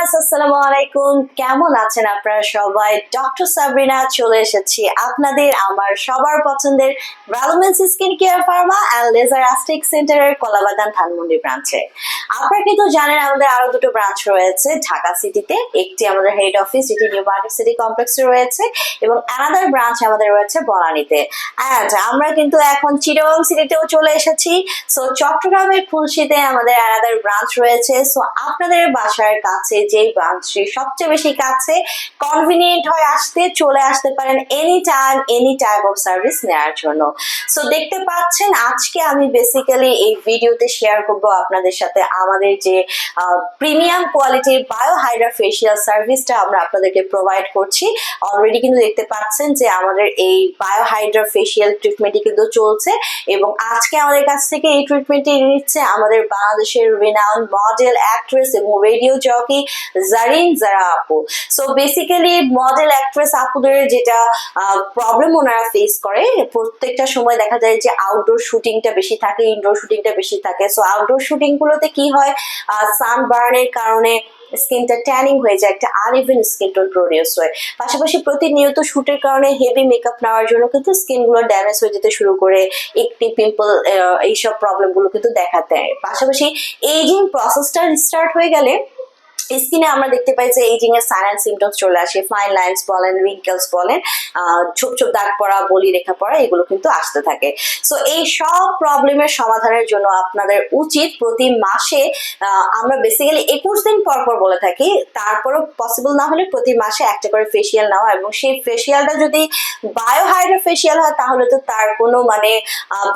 Viewers আসসালামু আলাইকুম কেমন আছেন আপনারা সবাই? ডক্টর সাবরিনা চলে এসেছি আপনাদের, আমার সবার পছন্দের ভ্যালুমেন্স skin care pharma and laser সেন্টারের কলাবাগান ধানমন্ডি ব্রাঞ্চে আপনারা কিন্তু জানেন আমাদের দুটো ব্রাঞ্চ রয়েছে, ঢাকা সিটিতে একটি আমাদের হেড অফিস যেটি নিউ মার্কেট সিটি কমপ্লেক্সে রয়েছে, এবং অ্যানাদার ব্রাঞ্চ আমাদের রয়েছে বনানীতে অ্যান্ড আমরা কিন্তু এখন চিটাগং সিটিতেও চলে এসেছি। সো চট্টগ্রামের খুলশিতে আমাদের অ্যানাদার ব্রাঞ্চ রয়েছে। সো আপনাদের বাসার কাছে যেই ব্রাঞ্চটি সবচেয়ে বেশি কাছে কনভিনিয়েন্ট হয় আসতে, চলে আসতে পারেন any time any type of service নেওয়ার জন্য। সো দেখতে পাচ্ছেন, আজকে আমি বেসিক্যালি এই ভিডিওতে শেয়ার করব আপনাদের সাথে আমাদের যে প্রিমিয়াম কোয়ালিটির বায়ো হাইড্রা ফেশিয়াল সার্ভিসটা আমরা আপনাদেরকে প্রোভাইড করছি। অলরেডি কিন্তু দেখতে পাচ্ছেন যে, আমাদের এই বায়ো হাইড্রা ফেশিয়াল ট্রিটমেন্টটি কিন্তু চলছে এবং আজকে আমাদের কাছ থেকে এই ট্রিটমেন্টটি নিচ্ছে আমাদের বাংলাদেশের রিনাউন্ড মডেল অ্যাক্ট্রেস এবং রেডিও জকি জারিন জারা আপু সো বেসিক্যালি মডেল অ্যাক্ট্রেস আপুদের যেটা প্রবলেম ওনারা ফেস করে, প্রত্যেকটা সময় দেখা যায় যে আউটডোর শুটিংটা বেশি থাকে ইনডোর শুটিংটা বেশি থাকে। সো আউটডোর শুটিং গুলোতে কি হয়? সানবার্নের কারণে স্কিনটা ট্যানিং হয়ে যায়, একটা আনইভেন স্কিন টোন প্রডিউস হয়। পাশাপাশি প্রতিনিয়ত শুটের কারণে হেভি মেকআপ নেওয়ার জন্য কিন্তু স্কিনগুলো ড্যামেজ হয়ে যেতে শুরু করে, একটি পিম্পল এইসব প্রবলেমগুলো কিন্তু দেখা দেয়। পাশাপাশি এইজিং প্রসেসটা স্টার্ট হয়ে গেলে স্কিনে আমরা দেখতে পাই যে এইজিং এর সাইন অ্যান্ড সিমটমস চলে আসে। ফাইন লাইন্স বলেন রিঙ্কেলস বলেন ছোপ ছোপ দাগ পড়া, বলি রেখা পড়া, এগুলো কিন্তু আসতে থাকে। সো এই সব প্রবলেমের সমাধানের জন্য আপনাদের উচিত প্রতি মাসে আমরা বেসিক্যালি একুশ দিন পর পর বলে থাকি, তারপরও পসিবল না হলে প্রতি মাসে একটা করে ফেসিয়াল নেওয়া এবং সেই ফেসিয়ালটা যদি বায়োহাইড্রা ফেসিয়াল হয়, তাহলে তো তার কোনো মানে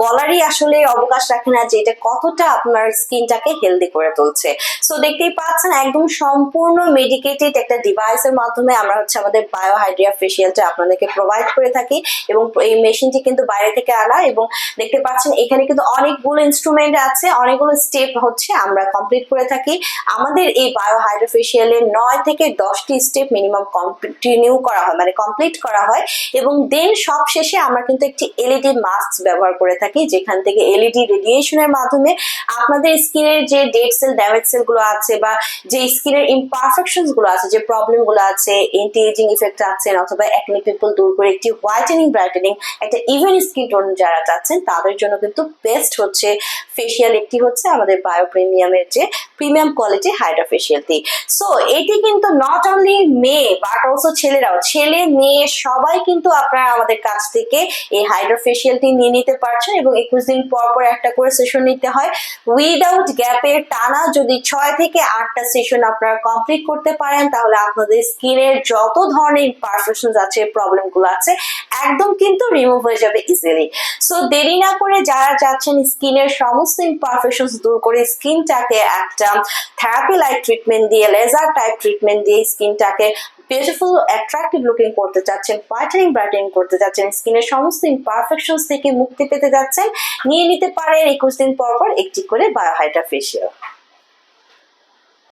বলারই আসলে অবকাশ রাখে না যে এটা কতটা আপনার স্কিনটাকে হেলদি করে তুলছে। সো দেখতেই পাচ্ছেন, একদম সম্পূর্ণ মেডিকেটেড একটা ডিভাইসের মাধ্যমে আমরা হচ্ছে আমাদের বায়োহাইড্রিয়া ফেসিয়ালটা আপনাদেরকে প্রোভাইড করে থাকি এবং এই মেশিনটি কিন্তু বাইরে থেকে আনা এবং দেখতে পাচ্ছেন এখানে কিন্তু অনেকগুলো ইনস্ট্রুমেন্ট আছে, অনেকগুলো স্টেপ হচ্ছে আমরা কমপ্লিট করে থাকি। আমাদের এই বায়োহাইড্রা ফেসিয়ালে নয় থেকে দশটি স্টেপ মিনিমাম কন্টিনিউ করা হয় মানে কমপ্লিট করা হয় এবং দেন সব শেষে আমরা কিন্তু একটি এলইডি মাস্ক ব্যবহার করে থাকি, যেখান থেকে এলইডি রেডিয়েশনের মাধ্যমে আপনাদের স্কিনের যে ডেড সেল ড্যামেজ সেলগুলো আছে বা যে স্কিনের ইমপারফেকশনসগুলো আছে, যে প্রবলেমগুলো আছে এন্টি এজিং ইফেক্ট আছেন অথবা একনি পিপল দূর করে একটি হোয়াইটেনিং ব্রাইটেনিং একটা ইভেন স্কিন টোন যারা চাচ্ছেন, তাদের জন্য কিন্তু বেস্ট হচ্ছে ফেসিয়াল একটি হচ্ছে আমাদের বায়ো প্রিমিয়ামের যে প্রিমিয়াম কোয়ালিটি হাইড্রা ফেসিয়ালটি সো এটি কিন্তু নট অনলি মেয়ে বাট অলসো ছেলেরাও, ছেলে, মেয়ে সবাই কিন্তু আপনারা আমাদের কাছ থেকে এই হাইড্রা ফেসিয়ালটি নিয়ে নিতে পারছেন এবং একুশ দিন পর পর একটা করে সেশন নিতে হয়। উইদাউট গ্যাপের টানা যদি ছয় থেকে আটটা সেশন আপনারা কমপ্লিট করতে পারেন, তাহলে আপনাদের স্কিনের যত ধরনের ইমপারফেকশন আছে প্রবলেমগুলো আছে, একদম কিন্তু রিমুভ হয়ে যাবে ইজিলি সো দেরি না করে যারা চাচ্ছেন স্কিনের সমস্ত ইমপারফেকশন দূর করে স্কিনটাকে একটা থেরাপি লাইক ট্রিটমেন্ট দিয়ে লেজার টাইপ ট্রিটমেন্ট দিয়ে স্কিনটাকে বিউটিফুল অ্যাট্রাক্টিভ লুকিং করতে চাচ্ছেন হোয়াইটেনিং ব্রাইটেনিং করতে চাচ্ছেন স্কিনের সমস্ত ইমপারফেকশন থেকে মুক্তি পেতে যাচ্ছেন নিয়ে নিতে পারেন একুশ দিন পর পর একটি করে বায়োহাইড্রা ফেসিয়াল